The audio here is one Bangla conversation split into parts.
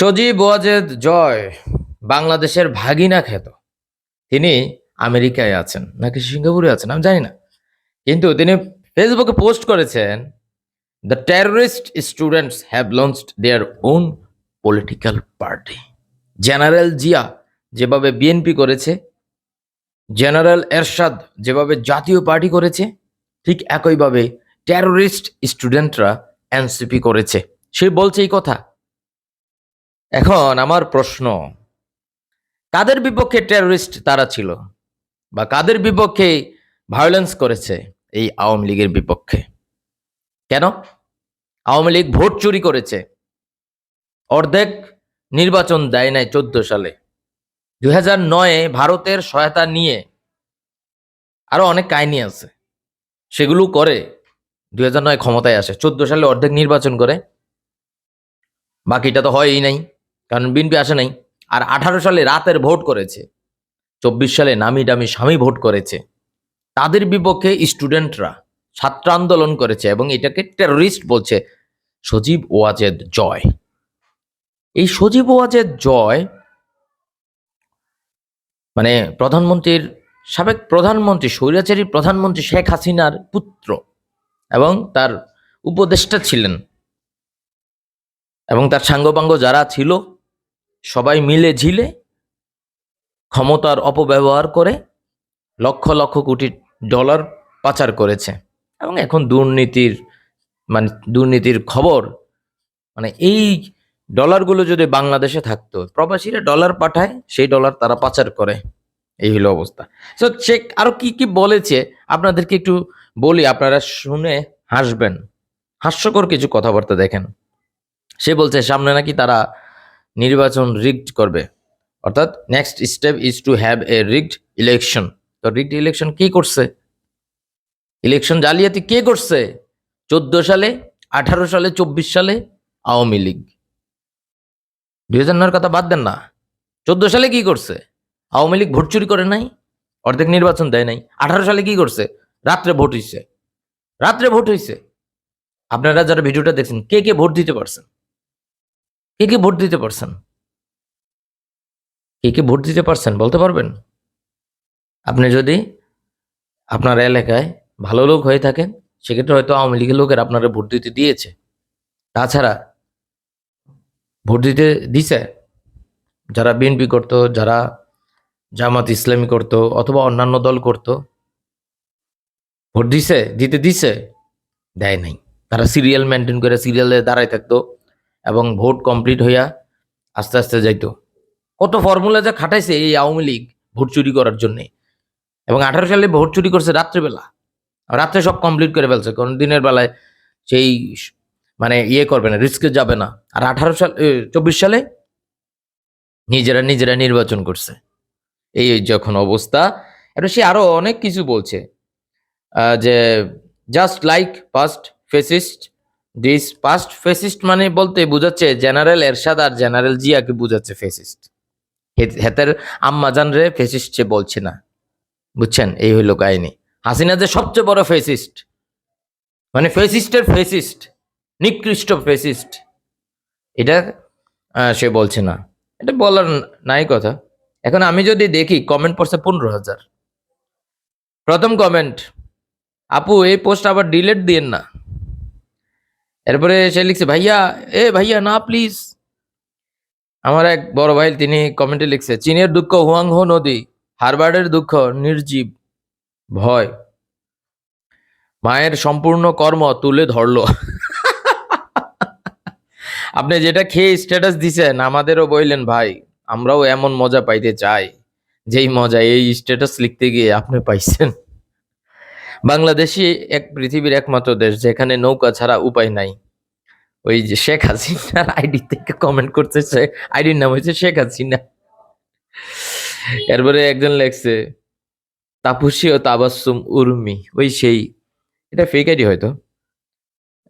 সজীব ওয়াজেদ জয় বাংলাদেশের ভাগিনা খ্যাত। তিনি আমেরিকায় আছেন, নাকি সিঙ্গাপুরে আছেন, আমি জানি না। কিন্তু তিনি ফেসবুকে পোস্ট করেছেন the terrorist students have launched their own political party general Zia যেভাবে বিএনপি করেছে জেনারেল এরশাদ যেভাবে জাতীয় পার্টি করেছে, ঠিক একইভাবে টেররিস্ট স্টুডেন্টরা এনসিপি করেছে। সে বলছে এই কথা এখন আমার প্রশ্ন, কাদের বিপক্ষে টেররিস্ট তারা ছিল বা কাদের বিপক্ষে ভায়োলেন্স করেছে এই আওয়ামী লীগের বিপক্ষে? কেন? আওয়ামী লীগ ভোট চুরি করেছে, অর্ধেক নির্বাচন দেয় নাই চোদ্দ সালে। দুই হাজার নয়ে ভারতের সহায়তা নিয়ে আরও অনেক কাহিনী আছে, সেগুলো করে দুই হাজার নয় ক্ষমতায় আসে, চোদ্দ সালে অর্ধেক নির্বাচন করে, বাকিটা তো হয়ই নাই। কারণ বিএনপি আসে নাই। আর আঠারো সালে রাতের ভোট করেছে, চব্বিশ সালে নামি দামি স্বামী ভোট করেছে। তাদের বিপক্ষে স্টুডেন্টরা ছাত্র আন্দোলন করেছে এবং এটাকে টেররিস্ট বলছে সজীব ওয়াজেদ জয়। এই সজীব ওয়াজেদ জয় মানে প্রধানমন্ত্রীর সাবেক প্রধানমন্ত্রী, স্বৈরাচারী প্রধানমন্ত্রী শেখ হাসিনার পুত্র এবং তার উপদেষ্টা ছিলেন। এবং তার সাঙ্গপাঙ্গ যারা ছিল সবাই মিলে ঝিলে ক্ষমতার অপব্যবহার করে লক্ষ লক্ষ কোটি ডলার পাচার করেছে। এবং এখন দুর্নীতির মানে দুর্নীতির খবর মানে এই ডলারগুলো যদি বাংলাদেশে থাকতো, প্রবাসীরা ডলার পাঠায়, সেই ডলার তারা পাচার করে। এই হলো অবস্থা। তো চেক আরও কি কি বলেছে? আপনাদেরকে একটু বলি, আপনারা শুনে হাসবেন। হাস্যকর কিছু কথাবার্তা দেখেন। সে বলছে, সামনে নাকি তারা নির্বাচন রিগড করবে। অর্থাৎ next step is to have a rigged election তো রিগড ইলেকশন কে করছে? ইলেকশন জালিয়াতি কে করছে? চোদ্দ সালে, আঠারো সালে, চব্বিশ সালে আওয়ামী লীগ। দুই হাজার কথা বাদ দেন না। চোদ্দ সালে কি করছে? আওয়ামী লীগ ভোট চুরি করে নাই, অর্ধেক নির্বাচন দেয় নাই। আঠারো সালে কি করছে? রাত্রে ভোট হইছে। রাত্রে ভোট হইছে। আপনারা যারা ভিডিওটা দেখছেন, কে কে ভোট দিতে পারছেন? কে কে ভোট দিতে পারছেন? কে কে ভোট দিতে পারছেন বলতে পারবেন? আপনি যদি আপনার এলাকায় ভালো লোক হয়ে থাকেন, সেক্ষেত্রে হয়তো আওয়ামী লীগের লোকের আপনারা ভোট দিতে দিয়েছে। তাছাড়া ভোট দিতে দিছে যারা বিএনপি করতো, যারা জামাত ইসলামী করতো, অথবা অন্যান্য দল করতো, ভোট দিছে, দিতে দিছে, দেয় নাই। তারা সিরিয়াল মেনটেন করে সিরিয়ালে দাঁড়ায় থাকতো। এবং ভোট কমপ্লিট হইয়া আস্তে আস্তে যাইতো। কত ফর্মুলা যা খাটাইছে এই আওয়ামী লীগ ভোট চুরি করার জন্যে। এবং আঠারো সালে ভোট চুরি করছে রাত্রেবেলা। রাত্রে সব কমপ্লিট করে ফেলছে, কারণ দিনের বেলায় সেই মানে ইয়ে করবে না রিস্কে যাবে না। আর আঠারো সাল চব্বিশ সালে নিজেরা নিজেরা নির্বাচন করছে। এই যখন অবস্থা এটা সে আরও অনেক কিছু বলছে। যে just like first fascist this past fascist মানে বলতে বোঝাচ্ছে জেনারেল এরশাদ আর জেনারেল জিয়াকে বোঝাচ্ছে ফেসিস্ট হেতের আম্মাজান রে ফেসিস্ট সে বলছে না। বুঝছেন? এই হইল কাহিনী। হাসিনা যে সবচেয়ে বড় ফেসিস্ট মানে ফেসিস্টের ফেসিস্ট নিকৃষ্ট ফেসিস্ট এটা সে বলছে না। এটা বলার নাই কথা। এখন আমি যদি দেখি কমেন্ট পড়ছে পনেরো হাজার। প্রথম কমেন্ট আপু, এই পোস্ট আবার ডিলেট দিয়েন না। এরপরে সে লিখছে, ভাইয়া, এ ভাইয়া, না প্লিজ আমার এক বড় ভাই, তিনি কমেন্টে লিখছে, চীনের দুঃখ হুয়াংহো নদী, হারবার্ডের দুঃখ নির্জীব, ভয়, মায়ের সম্পূর্ণ কর্ম তুলে ধরলো। আপনি যেটা খেয়ে স্ট্যাটাস দিছেন, আমাদেরও বললেন, ভাই, আমরাও এমন মজা পাইতে চাই, যেই মজা, এই স্ট্যাটাস লিখতে গিয়ে আপনি পাইছেন। বাংলাদেশই এক পৃথিবীর একমাত্র দেশ যেখানে নৌকা ছাড়া উপায় নাই। ওই যে শেখ হাসিনার আইডি থেকে কমেন্ট করতেছে আইডির নাম হচ্ছে শেখ হাসিনা। এরপরে একজন লেখছে, তাপুসি ও তাবাসুম উর্মি। ওই সেই, এটা ফেক আইডি হয়তো।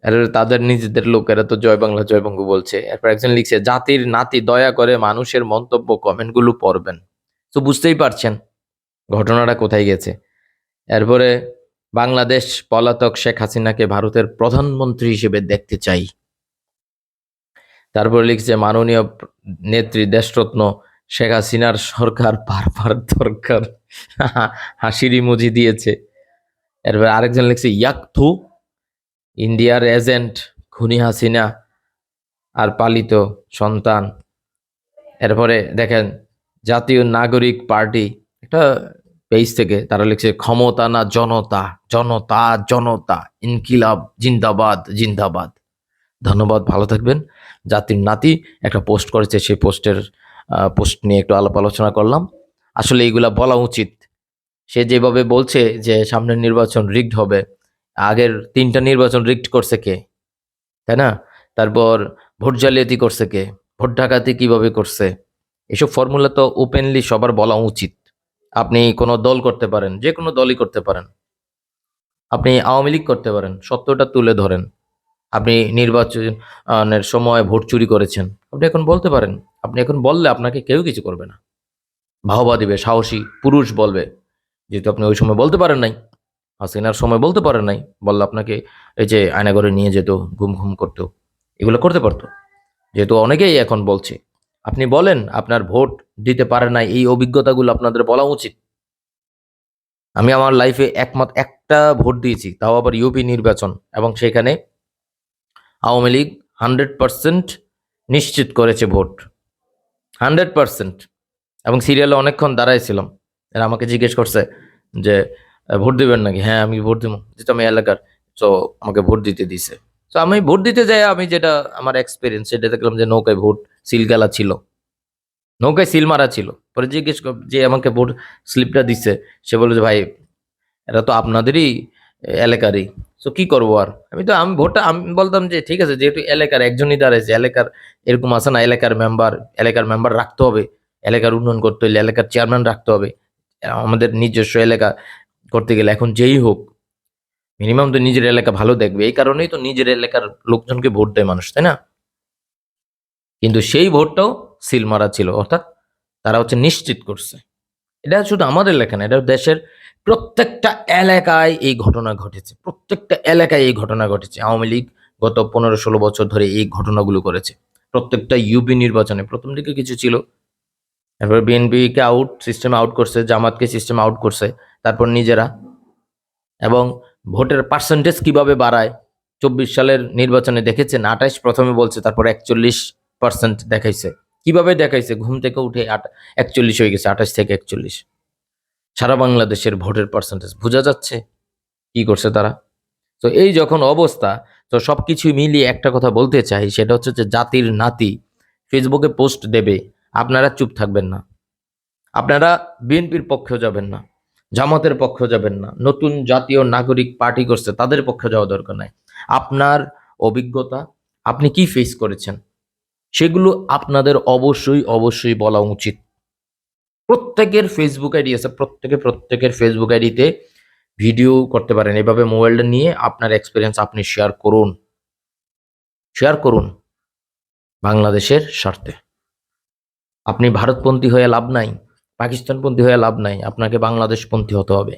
আর তাদের নিজেদের লোকেরা তো জয় বাংলা, জয় বঙ্গ বলছে। এরপর একজন লিখছে, জাতির নাতি দয়া করে মানুষের মন্তব্য কমেন্টগুলো পড়বেন। তো বুঝতেই পারছেন, ঘটনাটা কোথায় গেছে। এরপরে বাংলাদেশ পলাতক শেখ হাসিনাকে ভারতের প্রধানমন্ত্রী হিসেবে দেখতে চাই। তারপর লিখছে, মাননীয় নেত্রী দেশরত্ন শেখ হাসিনার সরকার বারবার দরকার। হাসির ইমোজি দিয়েছে। এরপর আরেকজন লিখছে, ইয়াকথু, ইন্ডিয়ার এজেন্ট, খুনি হাসিনা আর পালিত সন্তান। এরপরে দেখেন, জাতীয় নাগরিক পার্টি। একটা পেজ থেকে তারা লিখছে, ক্ষমতা না জনতা জনতা জনতা, ইনকিলাব, জিন্দাবাদ জিন্দাবাদ। ধন্যবাদ, ভালো থাকবেন। জাতির নাতি একটা পোস্ট করেছে, সেই পোস্টের পোস্ট নিয়ে একটু আলাপ আলোচনা করলাম। আসলে এইগুলা বলা উচিত। সে যেভাবে বলছে যে সামনের নির্বাচন রিগড হবে, আগের তিনটা নির্বাচন রিগড করছে কে? তাই না? তারপর ভোট জালিয়াতি করছে কে? ভোট ডাকাতি কীভাবে করছে? এসব ফর্মুলা তো ওপেনলি সবার বলা উচিত। আপনি কোনো দল করতে পারেন যে কোনো দলই করতে পারেন। আপনি আওয়ামী লীগ করতে পারেন, সত্যটা তুলে ধরেন। আপনি নির্বাচনের সময় ভোট চুরি করেছেন, আপনি এখন বলতে পারেন, আপনি এখন বললে আপনাকে কেউ কিছু করবে না। বাহবা দিবে, সাহসী পুরুষ বলবে, যেহেতু আপনি ওই সময় বলতে পারেন নাই, হাসিনার সময় বলতে পারেন নাই, বললে আপনাকে এই যে আয়নাগরে নিয়ে যেত, ঘুম ঘুম করতো, এগুলো করতে পারতো। যেহেতু অনেকেই এখন বলছে, আপনি বলেন আপনার ভোট দিতে পারে নাই, এই অভিজ্ঞতাগুলো আপনাদের বলা উচিত। আমি আমার লাইফে একমাত্র একটা ভোট দিয়েছি, তাও আবার ইউপি নির্বাচন এবং সেখানে আওয়ামী লীগ হান্ড্রেড পার্সেন্ট নিশ্চিত করেছে ভোট। হান্ড্রেড পার্সেন্ট এবং সিরিয়ালে অনেকক্ষণ দাঁড়াইছিলাম। এরা আমাকে জিজ্ঞেস করছে যে ভোট দেবেন নাকি? হ্যাঁ আমি ভোট দিব, যেহেতু আমি এলাকার, তো আমাকে ভোট দিতে দিছে। তো আমি ভোট দিতে যাই আমি যেটা, আমার এক্সপিরিয়েন্স সেটা দেখলাম যে নৌকায় ভোট, সিলগালা ছিল। নৌকায় সিল মারা ছিল। পরে জিজ্ঞেস যে আমাকে ভোট স্লিপটা দিচ্ছে, সে বলল যে, ভাই এটা তো আপনাদেরই এলাকারই। তো কি করব আর? আমি তো, আমি ভোটটা, আমি বলতাম যে, ঠিক আছে, যেহেতু এলাকার একজনই দাঁড়াইছে, এলাকার এরকম আছে না, এলাকার মেম্বার এলাকার মেম্বার রাখতে হবে। এলাকার উন্নয়ন করতে হলে এলাকার চেয়ারম্যান রাখতে হবে। আমাদের নিজস্ব এলাকা করতে গেলে এখন যেই হোক মিনিমাম তো নিজের এলাকা ভালো দেখবে। এই কারণেই তো নিজের এলাকার লোকজনকে ভোট দেয় মানুষ, তাই না? কিন্তু সেই ভোটটাও সিল মারা ছিল, অর্থাৎ তারা হচ্ছে নিশ্চিত করছে। এটা শুধু আমাদের এলাকা না, এটা দেশের প্রত্যেকটা এলাকায় এই ঘটনা ঘটেছে, প্রত্যেকটা এলাকায় এই ঘটনা ঘটেছে। আওয়ামী লীগ গত পনেরো ষোলো বছর ধরে এই ঘটনাগুলো করেছে। প্রত্যেকটা ইউপি নির্বাচনে প্রথম দিকে কিছু ছিল। তারপর বিএনপিকে আউট সিস্টেম আউট করছে, জামাতকে সিস্টেম আউট করছে, তারপর নিজেরা। এবং ভোটের পার্সেন্টেজ কীভাবে বাড়ায়, চব্বিশ সালের নির্বাচনে দেখেছেন আঠাইশ প্রথমে বলছে, তারপর একচল্লিশ পার্সেন্ট দেখাইছে। কীভাবে দেখাইছে? ঘুম থেকে উঠে আট, একচল্লিশ হয়ে গেছে, আঠাশ থেকে একচল্লিশ। সারা বাংলাদেশের ভোটের পার্সেন্টেজ বোঝা যাচ্ছে কি করছে তারা। তো এই যখন অবস্থা, তো সবকিছু মিলিয়ে একটা কথা বলতে চাই, সেটা হচ্ছে যে জাতির নাতি ফেসবুকে পোস্ট দেবে, আপনারা চুপ থাকবেন না। আপনারা বিএনপির পক্ষেও যাবেন না, জামাতের পক্ষেও যাবেন না, নতুন জাতীয় নাগরিক পার্টি করছে, তাদের পক্ষে যাওয়া দরকার নাই। আপনার অভিজ্ঞতা, আপনি কি ফেস করেছেন? সেগুলো আপনাদের অবশ্যই অবশ্যই বলা উচিত। প্রত্যেকের ফেসবুক আইডি আছে, প্রত্যেকে প্রত্যেকের ফেসবুক আইডিতে ভিডিও করতে পারেন। এভাবে মোবাইলটা নিয়ে আপনার এক্সপিরিয়েন্স আপনি শেয়ার করুন। শেয়ার করুন বাংলাদেশের স্বার্থে। আপনি ভারতপন্থী হয়ে লাভ নাই, পাকিস্তানপন্থী হয়ে লাভ নাই, আপনাকে বাংলাদেশপন্থী হতে হবে।